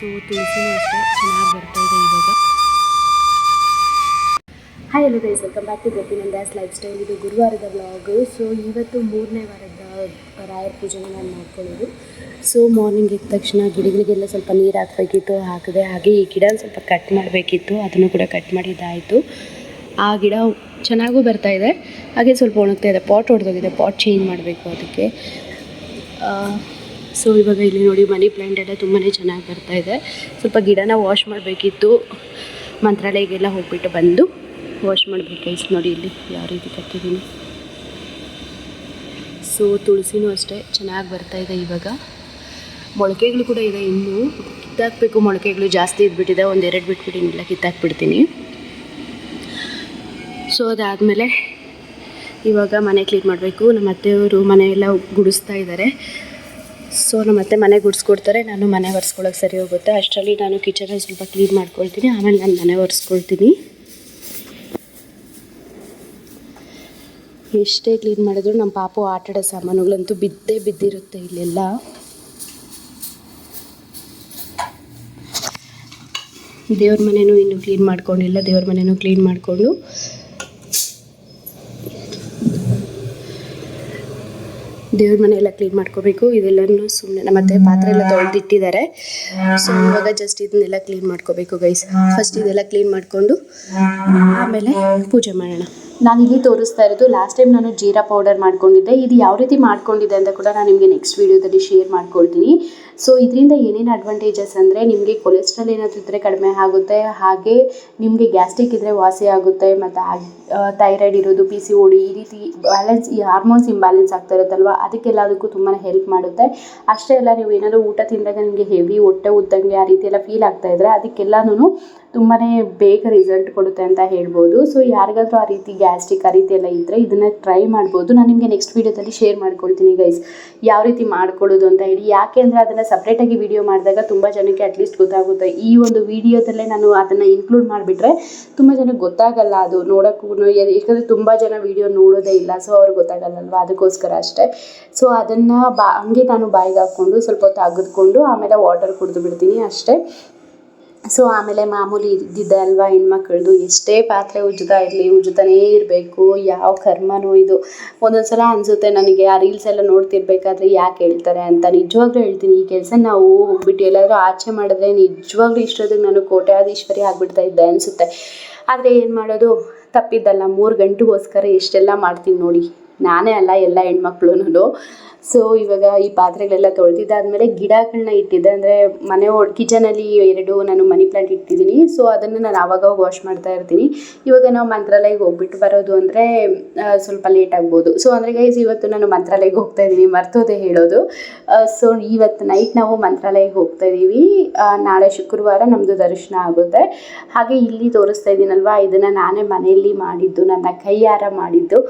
So ತುಳಸಿನೂ ಅಷ್ಟೇ ಚೆನ್ನಾಗಿ ಬರ್ತಾ ಇದೆ ಇವಾಗ. Hi hello guys welcome back to Gopinandas life style ಇದು ಗುರುವಾರದ ವ್ಲಾಗ್ ಸೊ ಇವತ್ತು ಮೂರನೇ ವಾರದ ರಾಯರ ಪೂಜೆನ ನಾನು ಮಾಡ್ಕೊಳ್ಳೋದು ಸೊ ಮಾರ್ನಿಂಗ್ ಎದ್ದ ತಕ್ಷಣ ಗಿಡಗಳಿಗೆಲ್ಲ ಸ್ವಲ್ಪ ನೀರು ಹಾಕಬೇಕಿತ್ತು, ಹಾಕಿದೆ, ಹಾಗೆ ಈ ಗಿಡ ಸ್ವಲ್ಪ ಕಟ್ ಮಾಡಬೇಕಿತ್ತು, ಅದನ್ನು ಕೂಡ ಕಟ್ ಮಾಡಿದ್ದಾಯಿತು. ಆ ಗಿಡ ಚೆನ್ನಾಗೂ ಬರ್ತಾ ಇದೆ. ಹಾಗೆ ಸ್ವಲ್ಪ ಒಣಗ್ತಾ ಇದೆ ಪಾಟ್ ಹೊಡೆದೋಗಿದೆ ಪಾಟ್ ಚೇಂಜ್ ಮಾಡಬೇಕು ಅದಕ್ಕೆ. ಸೊ ಇವಾಗ ಇಲ್ಲಿ ನೋಡಿ ಮನಿ ಪ್ಲ್ಯಾಂಟ್ ಎಲ್ಲ ತುಂಬಾ ಚೆನ್ನಾಗಿ ಬರ್ತಾ ಇದೆ. ಸ್ವಲ್ಪ ಗಿಡನ ವಾಶ್ ಮಾಡಬೇಕಿತ್ತು. ಮಂತ್ರಾಲಯಗೆಲ್ಲ ಹೋಗ್ಬಿಟ್ಟು ಬಂದು ವಾಶ್ ಮಾಡಬೇಕು ಗೈಸ್ ನೋಡಿ ಇಲ್ಲಿ ಯಾವ ರೀತಿ ಕಟ್ಟಿದ್ದೀನಿ. ಸೊ ತುಳಸಿನೂ ಅಷ್ಟೇ ಚೆನ್ನಾಗಿ ಬರ್ತಾ ಇದೆ ಇವಾಗ. ಮೊಳಕೆಗಳು ಕೂಡ ಇದೆ ಇನ್ನೂ. ಕಿತ್ತಾಕಬೇಕು, ಮೊಳಕೆಗಳು ಜಾಸ್ತಿ ಇದ್ಬಿಟ್ಟಿದೆ. ಒಂದೆರಡು ಬಿಟ್ಬಿಟ್ಟು ಇನ್ನೆಲ್ಲ ಕಿತ್ತಾಕ್ಬಿಡ್ತೀನಿ. ಸೊ ಅದಾದಮೇಲೆ ಇವಾಗ ಮನೆ ಕ್ಲೀನ್ ಮಾಡಬೇಕು. ನಮ್ಮ ಅತ್ತೆಯವರು ಮನೆಯೆಲ್ಲ ಗುಡಿಸ್ತಾ ಇದ್ದಾರೆ. ಸೊ ನಮ್ಮ ಅತ್ತೆ ಮನೆ ಗುಡಿಸ್ಕೊಡ್ತಾರೆ ನಾನು ಮನೆ ಒರೆಸ್ಕೊಳ್ಳೋಕೆ ಸರಿ ಹೋಗುತ್ತೆ. ಅಷ್ಟರಲ್ಲಿ ನಾನು ಕಿಚನಲ್ಲಿ ಸ್ವಲ್ಪ ಕ್ಲೀನ್ ಮಾಡ್ಕೊಳ್ತೀನಿ, ಆಮೇಲೆ ನಾನು ಮನೆ ಒರೆಸ್ಕೊಳ್ತೀನಿ. ಎಷ್ಟೇ ಕ್ಲೀನ್ ಮಾಡಿದ್ರು ನಮ್ಮ ಪಾಪು ಆಟಾಡೋ ಸಾಮಾನುಗಳಂತೂ ಬಿದ್ದೇ ಬಿದ್ದಿರುತ್ತೆ ಇಲ್ಲೆಲ್ಲ. ದೇವ್ರ ಮನೆಯೂ ಇನ್ನೂ ಕ್ಲೀನ್ ಮಾಡ್ಕೊಂಡಿಲ್ಲ, ದೇವ್ರ ಮನೆಯೂ ಕ್ಲೀನ್ ಮಾಡಿಕೊಂಡು. ದೇವ್ರ ಮನೆ ಎಲ್ಲ ಕ್ಲೀನ್ ಮಾಡ್ಕೋಬೇಕು. ಇದೆಲ್ಲನೂ ಸುಮ್ಮನೆ ನಮ್ಮ ಅತ್ತೆ ಪಾತ್ರೆ ಎಲ್ಲ ತೊಳೆದಿಟ್ಟಿದ್ದಾರೆ. ಸೊ ಇವಾಗ ಜಸ್ಟ್ ಇದನ್ನೆಲ್ಲ ಕ್ಲೀನ್ ಮಾಡ್ಕೋಬೇಕು ಗೈಸ್ ಫಸ್ಟ್ ಇದೆಲ್ಲ ಕ್ಲೀನ್ ಮಾಡಿಕೊಂಡು, ಆಮೇಲೆ ಪೂಜೆ ಮಾಡೋಣ. ನಾನು ಇಲ್ಲಿ ತೋರಿಸ್ತಾ ಇರೋದು ಲಾಸ್ಟ್ ಟೈಮ್ ನಾನು ಜೀರಾ ಪೌಡರ್ ಮಾಡ್ಕೊಂಡಿದ್ದೆ. ಇದು ಯಾವ ರೀತಿ ಮಾಡ್ಕೊಂಡಿದ್ದೆ ಅಂತ ಕೂಡ ನಾನು ನಿಮಗೆ ನೆಕ್ಸ್ಟ್ ವೀಡಿಯೋದಲ್ಲಿ ಶೇರ್ ಮಾಡ್ಕೊಳ್ತೀನಿ. ಸೊ ಇದರಿಂದ ಏನೇನು ಅಡ್ವಾಂಟೇಜಸ್ ಅಂದರೆ ನಿಮಗೆ ಕೊಲೆಸ್ಟ್ರಾಲ್ ಏನಾದರೂ ಇದ್ದರೆ ಕಡಿಮೆ ಆಗುತ್ತೆ, ಹಾಗೆ ನಿಮಗೆ ಗ್ಯಾಸ್ಟ್ರಿಕ್ ಇದ್ದರೆ ವಾಸಿ ಆಗುತ್ತೆ, ಮತ್ತು ಥೈರಾಯ್ಡ್ ಇರೋದು ಪಿ ಸಿ ಓಡಿ ಈ ರೀತಿ ಬ್ಯಾಲೆನ್ಸ್ ಈ ಹಾರ್ಮೋನ್ಸ್ ಇಂಬ್ಯಾಲೆನ್ಸ್ ಆಗ್ತಾ ಇರುತ್ತಲ್ವ, ಅದಕ್ಕೆಲ್ಲದಕ್ಕೂ ತುಂಬಾ ಹೆಲ್ಪ್ ಮಾಡುತ್ತೆ. ಅಷ್ಟೇ ಅಲ್ಲ, ನೀವು ಏನಾದರೂ ಊಟ ತಿಂದಾಗ ನಿಮಗೆ ಹೆವಿ ಹೊಟ್ಟೆ ಉದ್ದಂಗೆ ಆ ರೀತಿ ಎಲ್ಲ ಫೀಲ್ ಆಗ್ತಾ ಇದ್ದರೆ ಅದಕ್ಕೆಲ್ಲನೂ ತುಂಬಾ ಬೇಗ ರಿಸಲ್ಟ್ ಕೊಡುತ್ತೆ ಅಂತ ಹೇಳ್ಬೋದು. ಸೊ ಯಾರಿಗಾದ್ರೂ ಆ ರೀತಿ ಗ್ಯಾಸ್ಟ್ರಿಕ್ ಆ ರೀತಿ ಎಲ್ಲ ಇದ್ದರೆ ಇದನ್ನು ಟ್ರೈ ಮಾಡ್ಬೋದು. ನಾನು ನಿಮಗೆ ನೆಕ್ಸ್ಟ್ ವೀಡಿಯೋದಲ್ಲಿ ಶೇರ್ ಮಾಡ್ಕೊಳ್ತೀನಿ ಗೈಸ್ ಯಾವ ರೀತಿ ಮಾಡ್ಕೊಳ್ಳೋದು ಅಂತ ಹೇಳಿ. ಯಾಕೆ ಅಂದರೆ ಅದನ್ನು ಸಪ್ರೇಟಾಗಿ ವೀಡಿಯೋ ಮಾಡಿದಾಗ ತುಂಬ ಜನಕ್ಕೆ ಅಟ್ಲೀಸ್ಟ್ ಗೊತ್ತಾಗುತ್ತೆ. ಈ ಒಂದು ವಿಡಿಯೋದಲ್ಲೇ ನಾನು ಅದನ್ನು ಇನ್ಕ್ಲೂಡ್ ಮಾಡಿಬಿಟ್ರೆ ತುಂಬ ಜನಕ್ಕೆ ಗೊತ್ತಾಗಲ್ಲ ಅದು ನೋಡೋಕ್ಕೂ ಯಾಕಂದರೆ ತುಂಬ ಜನ ವೀಡಿಯೋ ನೋಡೋದೇ ಇಲ್ಲ. ಸೊ ಅವ್ರಿಗೆ ಗೊತ್ತಾಗಲ್ಲಲ್ವ? ಅದಕ್ಕೋಸ್ಕರ ಅಷ್ಟೇ. ಸೊ ಅದನ್ನು ಬಾ, ಹಂಗೆ ನಾನು ಬಾಯಿಗೆ ಹಾಕ್ಕೊಂಡು ಸ್ವಲ್ಪ ಹೊತ್ತು ಅಗೆದುಕೊಂಡು ಆಮೇಲೆ ವಾಟರ್ ಕುಡಿದು ಬಿಡ್ತೀನಿ ಅಷ್ಟೇ. ಸೊ ಆಮೇಲೆ ಮಾಮೂಲಿ ಇದ್ದಿದ್ದೆ ಅಲ್ವಾ ಹೆಣ್ಮಕ್ಳದು, ಎಷ್ಟೇ ಪಾತ್ರೆ ಉಜ್ಜುತ್ತಾ ಇರಲಿ, ಉಜ್ಜುತ್ತಾನೇ ಇರಬೇಕು, ಯಾವ ಕರ್ಮನೂ ಇದು. ಒಂದೊಂದು ಸಲ ಅನಿಸುತ್ತೆ ನನಗೆ, ಆ ರೀಲ್ಸ್ ಎಲ್ಲ ನೋಡ್ತಿರ್ಬೇಕಾದ್ರೆ ಯಾಕೆ ಹೇಳ್ತಾರೆ ಅಂತ. ನಿಜವಾಗ್ಲೂ ಹೇಳ್ತೀನಿ, ಈ ಕೆಲಸ ನಾವು ಹೋಗ್ಬಿಟ್ಟು ಎಲ್ಲಾದರೂ ಆಚೆ ಮಾಡಿದ್ರೆ ನಿಜವಾಗ್ಲೂ ಇಷ್ಟೊತ್ತಿಗೆ ನಾನು ಕೋಟ್ಯಾಧೀಶ್ವರಿ ಆಗಿಬಿಡ್ತಾ ಇದ್ದೆ ಅನಿಸುತ್ತೆ. ಆದರೆ ಏನು ಮಾಡೋದು? ತಪ್ಪಿದ್ದಲ್ಲ, ಮೂರು ಗಂಟೆಗೋಸ್ಕರ ಎಷ್ಟೆಲ್ಲ ಮಾಡ್ತೀನಿ ನೋಡಿ. ನಾನೇ ಅಲ್ಲ ಎಲ್ಲ ಹೆಣ್ಮಕ್ಳು ಸೊ ಇವಾಗ ಈ ಪಾತ್ರೆಗಳೆಲ್ಲ ತೊಳೆದಿದ್ದಾದ್ಮೇಲೆ ಗಿಡಗಳನ್ನ ಇಟ್ಟಿದ್ದೆ. ಅಂದರೆ ಮನೆ ಕಿಚನಲ್ಲಿ ಎರಡು ನಾನು ಮನಿ ಪ್ಲಾಂಟ್ ಇಟ್ಟಿದ್ದೀನಿ. ಸೊ ಅದನ್ನು ನಾನು ಆವಾಗ ವಾಶ್ ಮಾಡ್ತಾ ಇರ್ತೀನಿ. ಇವಾಗ ನಾವು ಮಂತ್ರಾಲಯಕ್ಕೆ ಹೋಗ್ಬಿಟ್ಟು ಬರೋದು ಅಂದರೆ ಸ್ವಲ್ಪ ಲೇಟ್ ಆಗ್ಬೋದು. ಸೊ ಅಂದರೆ ಗೈಸ್ ಇವತ್ತು ನಾನು ಮಂತ್ರಾಲಯಕ್ಕೆ ಹೋಗ್ತಾ ಇದ್ದೀನಿ. ಮರ್ತೋದೆ ಹೇಳೋದು. ಸೊ ಇವತ್ತು ನೈಟ್ ನಾವು ಮಂತ್ರಾಲಯಕ್ಕೆ ಹೋಗ್ತಾ ಇದ್ದೀವಿ. ನಾಳೆ ಶುಕ್ರವಾರ ನಮ್ಮದು ದರ್ಶನ ಆಗುತ್ತೆ. ಹಾಗೆ ಇಲ್ಲಿ ತೋರಿಸ್ತಾ ಇದ್ದೀನಲ್ವಾ, ಇದನ್ನು ನಾನೇ ಮನೆಯಲ್ಲಿ ಮಾಡಿದ್ದು, ನನ್ನ ಕೈಯಾರ ಮಾಡಿದ್ದು.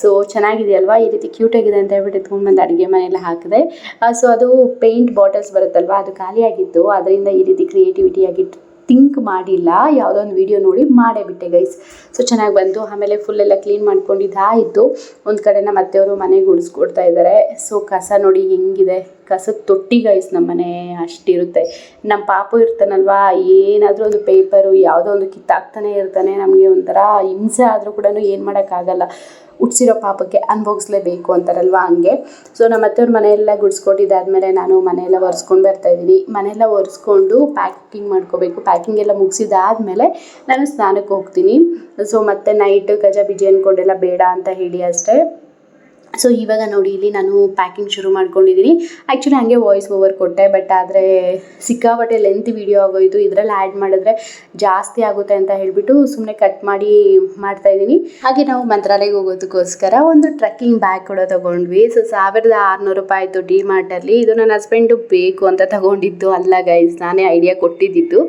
ಸೊ ಚೆನ್ನಾಗಿದೆಯಲ್ವಾ? ಈ ರೀತಿ ಕ್ಯೂಟಾಗಿದೆ ಅಂತ ಹೇಳ್ಬಿಟ್ಟು ಎತ್ಕೊಂಡು ಬಂದು ಅಡುಗೆ ಮನೆಯಲ್ಲ ಹಾಕಿದೆ. ಸೊ ಅದು ಪೇಂಟ್ ಬಾಟಲ್ಸ್ ಬರುತ್ತಲ್ವ, ಅದು ಖಾಲಿಯಾಗಿತ್ತು. ಅದರಿಂದ ಈ ರೀತಿ ಕ್ರಿಯೇಟಿವಿಟಿಯಾಗಿ ಥಿಂಕ್ ಮಾಡಿಲ್ಲ. ಯಾವುದೋ ಒಂದು ವಿಡಿಯೋ ನೋಡಿ ಮಾಡೇ ಬಿಟ್ಟೆ ಗೈಸ್ ಸೊ ಚೆನ್ನಾಗಿ ಬಂತು. ಆಮೇಲೆ ಫುಲ್ ಎಲ್ಲ ಕ್ಲೀನ್ ಮಾಡ್ಕೊಂಡಿದ್ದಾಯಿತು. ಒಂದು ಕಡೆ ನಮ್ಮ ಅತ್ತೆಯವರು ಮನೆಗೆ ಗುಡಿಸ್ಕೊಡ್ತಾ ಇದ್ದಾರೆ. ಸೊ ಕಸ ನೋಡಿ ಹೆಂಗಿದೆ. ಕಸದ ತೊಟ್ಟಿ ಗೈಸ್ ನಮ್ಮನೆ ಅಷ್ಟಿರುತ್ತೆ. ನಮ್ಮ ಪಾಪು ಇರ್ತಾನಲ್ವಾ, ಏನಾದರೂ ಒಂದು ಪೇಪರು ಯಾವುದೋ ಒಂದು ಕಿತ್ತಾಕ್ತಾನೆ ಇರ್ತಾನೆ, ನಮಗೆ ಒಂಥರ ಹಿಂಸೆ ಆದರೂ ಕೂಡ ಏನು ಮಾಡೋಕ್ಕಾಗಲ್ಲ. ಹುಟ್ಸಿರೋ ಪಾಪಕ್ಕೆ ಅನುಭವಿಸ್ಲೇಬೇಕು ಅಂತಾರಲ್ವ ಹಂಗೆ. ಸೊ ನಮ್ಮ ಅತ್ತೆಯವ್ರ ಮನೆಯೆಲ್ಲ ಗುಡಿಸ್ಕೊಟ್ಟಿದ್ದಾದ್ಮೇಲೆ ನಾನು ಮನೆಯೆಲ್ಲ ಒರೆಸ್ಕೊಂಡು ಬರ್ತಾ ಇದ್ದೀನಿ. ಮನೆಯೆಲ್ಲ ಒರೆಸ್ಕೊಂಡು ಪ್ಯಾಕಿಂಗ್ ಮಾಡ್ಕೋಬೇಕು. ಪ್ಯಾಕಿಂಗ್ ಎಲ್ಲ ಮುಗಿಸಿದಾದ್ಮೇಲೆ ನಾನು ಸ್ನಾನಕ್ಕೆ ಹೋಗ್ತೀನಿ. ಸೊ ಮತ್ತೆ ನೈಟ್ ಗಜ ಬಿಜಿ ಅಂದ್ಕೊಂಡೆಲ್ಲ ಬೇಡ ಅಂತ ಹೇಳಿ ಅಷ್ಟೇ. ಸೊ ಇವಾಗ ನೋಡಿ, ಇಲ್ಲಿ ನಾನು ಪ್ಯಾಕಿಂಗ್ ಶುರು ಮಾಡ್ಕೊಂಡಿದ್ದೀನಿ ಆ್ಯಕ್ಚುಲಿ ಹಂಗೆ ವಾಯ್ಸ್ ಓವರ್ ಕೊಟ್ಟೆ ಬಟ್ ಆದರೆ ಸಿಕ್ಕಾಪಟ್ಟೆ ಲೆಂತ್ ವಿಡಿಯೋ ಆಗೋಯಿತು. ಇದರಲ್ಲಿ ಆ್ಯಡ್ ಮಾಡಿದ್ರೆ ಜಾಸ್ತಿ ಆಗುತ್ತೆ ಅಂತ ಹೇಳಿಬಿಟ್ಟು ಸುಮ್ಮನೆ ಕಟ್ ಮಾಡಿ ಮಾಡ್ತಾ ಇದ್ದೀನಿ. ಹಾಗೆ ನಾವು ಮಂತ್ರಾಲಯಕ್ಕೆ ಹೋಗೋದಕ್ಕೋಸ್ಕರ ಒಂದು ಟ್ರಕ್ಕಿಂಗ್ ಬ್ಯಾಗ್ ಕೂಡ ತೊಗೊಂಡ್ವಿ. ಸೊ ಸಾವಿರದ ಆರುನೂರು ರೂಪಾಯಿ ಆಯಿತು ಡಿ ಮಾರ್ಟಲ್ಲಿ ಇದು ನನ್ನ ಹಸ್ಬೆಂಡು ಬೇಕು ಅಂತ ತಗೊಂಡಿದ್ದು ಅಲ್ಲ ಗೈಸ್ ನಾನೇ ಐಡಿಯಾ ಕೊಟ್ಟಿದ್ದಿದ್ದು.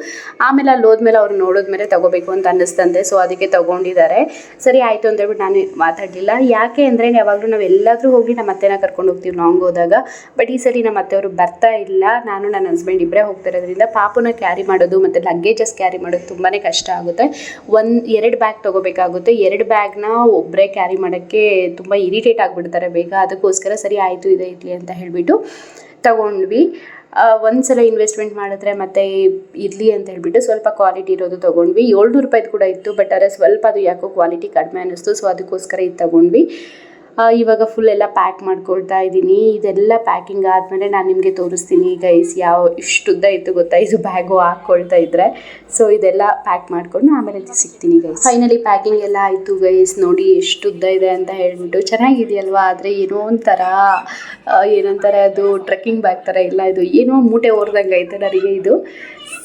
ಆಮೇಲೆ ಅಲ್ಲಿ ಹೋದ್ಮೇಲೆ ಅವ್ರು ನೋಡಿದ್ಮೇಲೆ ತಗೋಬೇಕು ಅಂತ ಅನ್ನಿಸ್ತಂತೆ. ಸೊ ಅದಕ್ಕೆ ತಗೊಂಡಿದ್ದಾರೆ. ಸರಿ, ಆಯಿತು ಅಂತ ಹೇಳ್ಬಿಟ್ಟು ನಾನು ಮಾತಾಡಲಿಲ್ಲ. ಯಾಕೆ ಅಂದರೆ, ಯಾವಾಗಲೂ ನಾವು ಎಲ್ಲಾದರೂ ಹೋಗಿ ನಮ್ಮ ಅತ್ತೆನ ಕರ್ಕೊಂಡು ಹೋಗ್ತೀವಿ ಲಾಂಗ್ ಹೋದಾಗ. ಬಟ್ ಈ ಸರಿ ನಮ್ಮ ಅತ್ತೆಯವರು ಬರ್ತಾ ಇಲ್ಲ. ನಾನು ನನ್ನ ಹಸ್ಬೆಂಡ್ ಇಬ್ಬರೇ ಹೋಗ್ತಿರೋದ್ರಿಂದ ಪಾಪುನ ಕ್ಯಾರಿ ಮಾಡೋದು ಮತ್ತು ಲಗೇಜಸ್ ಕ್ಯಾರಿ ಮಾಡೋದು ತುಂಬಾ ಕಷ್ಟ ಆಗುತ್ತೆ. ಒಂದು ಎರಡು ಬ್ಯಾಗ್ ತೊಗೋಬೇಕಾಗುತ್ತೆ. ಎರಡು ಬ್ಯಾಗ್ನ ಒಬ್ಬರೇ ಕ್ಯಾರಿ ಮಾಡೋಕ್ಕೆ ತುಂಬ ಇರಿಟೇಟ್ ಆಗಿಬಿಡ್ತಾರೆ. ಬೇಗ ಅದಕ್ಕೋಸ್ಕರ ಸರಿ ಆಯಿತು, ಇದೆ, ಇರಲಿ ಅಂತ ಹೇಳಿಬಿಟ್ಟು ತಗೊಂಡ್ವಿ. ಒಂದ್ಸಲ ಇನ್ವೆಸ್ಟ್ಮೆಂಟ್ ಮಾಡಿದ್ರೆ ಮತ್ತೆ ಇರಲಿ ಅಂತ ಹೇಳಿಬಿಟ್ಟು ಸ್ವಲ್ಪ ಕ್ವಾಲಿಟಿ ಇರೋದು ತೊಗೊಂಡ್ವಿ. ಏಳ್ನೂರು ರೂಪಾಯಿದು ಕೂಡ ಇತ್ತು ಬಟ್ ಆದರೆ ಸ್ವಲ್ಪ ಅದು ಯಾಕೋ ಕ್ವಾಲಿಟಿ ಕಡಿಮೆ ಅನ್ನಿಸ್ತು ಸೊ ಅದಕ್ಕೋಸ್ಕರ ಇದು ತೊಗೊಂಡ್ವಿ. ಇವಾಗ ಫುಲ್ ಎಲ್ಲ ಪ್ಯಾಕ್ ಮಾಡ್ಕೊಳ್ತಾ ಇದ್ದೀನಿ. ಇದೆಲ್ಲ ಪ್ಯಾಕಿಂಗ್ ಆದಮೇಲೆ ನಾನು ನಿಮಗೆ ತೋರಿಸ್ತೀನಿ. ಗೈಸ್ ಯಾವ ಇಷ್ಟುದ್ದ ಇತ್ತು ಗೊತ್ತಾ? ಇದು ಬ್ಯಾಗು ಹಾಕ್ಕೊಳ್ತಾ ಇದ್ರೆ. ಸೊ ಇದೆಲ್ಲ ಪ್ಯಾಕ್ ಮಾಡ್ಕೊಂಡು ಆಮೇಲೆ ಸಿಗ್ತೀನಿ ಗೈಸ್ ಫೈನಲಿ ಪ್ಯಾಕಿಂಗ್ ಎಲ್ಲ ಆಯಿತು ಗೈಸ್ ನೋಡಿ ಎಷ್ಟು ಉದ್ದ ಇದೆ ಅಂತ ಹೇಳ್ಬಿಟ್ಟು. ಚೆನ್ನಾಗಿದೆಯಲ್ವಾ? ಆದರೆ ಏನೋ ಒಂಥರ ಏನಂತಾರೆ ಅದು ಟ್ರೆಕ್ಕಿಂಗ್ ಬ್ಯಾಗ್ ಥರ ಇಲ್ಲ ಇದು. ಏನೋ ಮೂಟೆ ಹೊರ್ದಂಗೆ ಐತೆ ನನಗೆ ಇದು.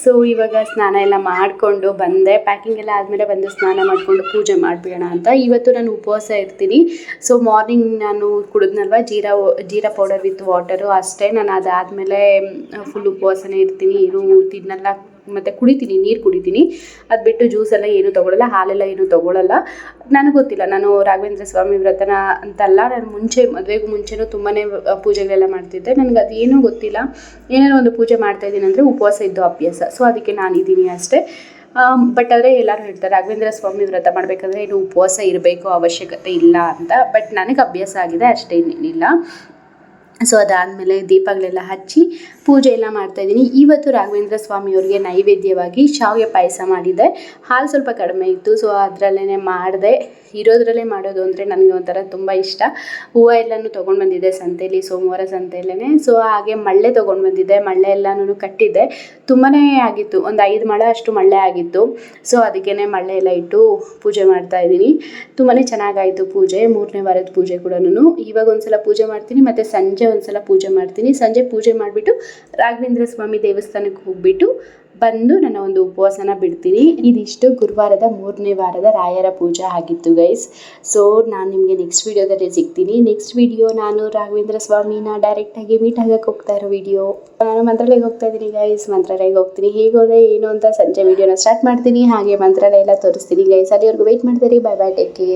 ಸೊ ಇವಾಗ ಸ್ನಾನ ಎಲ್ಲ ಮಾಡಿಕೊಂಡು ಬಂದೆ. ಪ್ಯಾಕಿಂಗ್ ಎಲ್ಲ ಆದಮೇಲೆ ಬಂದು ಸ್ನಾನ ಮಾಡಿಕೊಂಡು ಪೂಜೆ ಮಾಡಿಬಿಡೋಣ ಅಂತ. ಇವತ್ತು ನಾನು ಉಪವಾಸ ಇರ್ತೀನಿ. ಸೊ ಮಾರ್ನಿಂಗ್ ನಾನು ಕುಡಿದ್ನಲ್ವ? Jeera jeera powder with water ಅಷ್ಟೇ. ನಾನು ಅದಾದಮೇಲೆ ಫುಲ್ ಉಪವಾಸನೇ ಇರ್ತೀನಿ. ಏನು ತಿನ್ನಲ್ಲ. ಮತ್ತು ಕುಡಿತೀನಿ, ನೀರು ಕುಡಿತೀನಿ. ಅದು ಬಿಟ್ಟು ಜ್ಯೂಸ್ ಎಲ್ಲ ಏನೂ ತೊಗೊಳಲ್ಲ, ಹಾಲೆಲ್ಲ ಏನೂ ತೊಗೊಳಲ್ಲ. ನನಗೆ ಗೊತ್ತಿಲ್ಲ, ನಾನು ರಾಘವೇಂದ್ರ ಸ್ವಾಮಿ ವ್ರತನ ಅಂತಲ್ಲ, ನಾನು ಮುಂಚೆ ಮದುವೆಗೂ ಮುಂಚೆನೂ ತುಂಬಾ ಪೂಜೆಗಳೆಲ್ಲ ಮಾಡ್ತಿದ್ದೆ. ನನಗೆ ಅದು ಏನೂ ಗೊತ್ತಿಲ್ಲ. ಏನಾದ್ರು ಒಂದು ಪೂಜೆ ಮಾಡ್ತಾ ಇದ್ದೀನಿ ಅಂದರೆ ಉಪವಾಸ ಇದ್ದು ಅಭ್ಯಾಸ. ಸೊ ಅದಕ್ಕೆ ನಾನು ಇದ್ದೀನಿ ಅಷ್ಟೇ ಬಟ್ ಆದರೆ ಎಲ್ಲರೂ ಹೇಳ್ತಾರೆ, ರಾಘವೇಂದ್ರ ಸ್ವಾಮಿ ವ್ರತ ಮಾಡಬೇಕಂದ್ರೆ ಏನು ಉಪವಾಸ ಇರಬೇಕು, ಅವಶ್ಯಕತೆ ಇಲ್ಲ ಅಂತ. ಬಟ್ ನನಗೆ ಅಭ್ಯಾಸ ಆಗಿದೆ ಅಷ್ಟೇ ಇನ್ನೇನಿಲ್ಲ ಸೊ ಅದಾದಮೇಲೆ ದೀಪಗಳೆಲ್ಲ ಹಚ್ಚಿ ಪೂಜೆ ಎಲ್ಲ ಮಾಡ್ತಾಯಿದ್ದೀನಿ ಇವತ್ತು ರಾಘವೇಂದ್ರ ಸ್ವಾಮಿಯವ್ರಿಗೆ ನೈವೇದ್ಯವಾಗಿ ಶಾವಿಗೆ ಪಾಯಸ ಮಾಡಿದ್ದೆ. ಹಾಲು ಸ್ವಲ್ಪ ಕಡಿಮೆ ಇತ್ತು, ಸೊ ಅದರಲ್ಲೇ ಮಾಡಿದೆ. ಇರೋದ್ರಲ್ಲೇ ಮಾಡೋದು ಅಂದರೆ ನನಗೆ ಒಂಥರ ತುಂಬ ಇಷ್ಟ. ಹೂವು ಎಲ್ಲನೂ ತೊಗೊಂಡು ಬಂದಿದ್ದೆ ಸಂತೆಯಲ್ಲಿ ಸೋಮವಾರ ಸಂತೆಯಲ್ಲೇ ಸೊ ಹಾಗೆ ಮಳ್ಳೆ ತೊಗೊಂಡು ಬಂದಿದ್ದೆ, ಮಳ್ಳೆ ಎಲ್ಲನೂ ಕಟ್ಟಿದ್ದೆ. ತುಂಬಾ ಆಗಿತ್ತು, ಒಂದು ಐದು ಮಳೆ ಅಷ್ಟು ಮಳ್ಳೆ ಆಗಿತ್ತು. ಸೊ ಅದಕ್ಕೇ ಮಳ್ಳೆ ಎಲ್ಲ ಇಟ್ಟು ಪೂಜೆ ಮಾಡ್ತಾ ಇದ್ದೀನಿ. ತುಂಬಾ ಚೆನ್ನಾಗಾಯಿತು ಪೂಜೆ, ಮೂರನೇ ವಾರದ ಪೂಜೆ ಕೂಡ ಇವಾಗ ಒಂದು ಸಲ ಪೂಜೆ ಮಾಡ್ತೀನಿ, ಮತ್ತು ಸಂಜೆ ಒಂದ್ಸಲ ಪೂಜೆ ಮಾಡ್ತೀನಿ. ಸಂಜೆ ಪೂಜೆ ಮಾಡಿಬಿಟ್ಟು ರಾಘವೇಂದ್ರ ಸ್ವಾಮಿ ದೇವಸ್ಥಾನಕ್ಕೆ ಹೋಗ್ಬಿಟ್ಟು ಬಂದು ನನ್ನ ಒಂದು ಉಪವಾಸನ ಬಿಡ್ತೀನಿ. ಇದಿಷ್ಟು ಗುರುವಾರದ ಮೂರನೇ ವಾರದ ರಾಯರ ಪೂಜೆ ಆಗಿತ್ತು ಗೈಸ್ ಸೊ ನಾನು ನಿಮಗೆ ನೆಕ್ಸ್ಟ್ ವಿಡಿಯೋದಲ್ಲಿ ಸಿಗ್ತೀನಿ. ನೆಕ್ಸ್ಟ್ ವಿಡಿಯೋ ನಾನು ರಾಘವೇಂದ್ರ ಸ್ವಾಮಿನ ಡೈರೆಕ್ಟಾಗಿ ಮೀಟ್ ಆಗಕ್ಕೆ ಹೋಗ್ತಾ ಇರೋ ವಿಡಿಯೋ ನಾನು ಮಂತ್ರಾಲಯಕ್ಕೆ ಹೋಗ್ತಾ ಇದ್ದೀನಿ ಗೈಸ್ ಮಂತ್ರಾಲಯಕ್ಕೆ ಹೋಗ್ತೀನಿ. ಹೇಗೋದೆ ಏನು ಅಂತ ಸಂಜೆ ವಿಡಿಯೋನ ಸ್ಟಾರ್ಟ್ ಮಾಡ್ತೀನಿ. ಹಾಗೆ ಮಂತ್ರಾಲಯ ಎಲ್ಲ ತೋರಿಸ್ತೀನಿ ಗೈಸ್ ಅಲ್ಲಿವರೆಗೂ ವೆಯ್ಟ್ ಮಾಡ್ತೀರಿ. Bye bye take care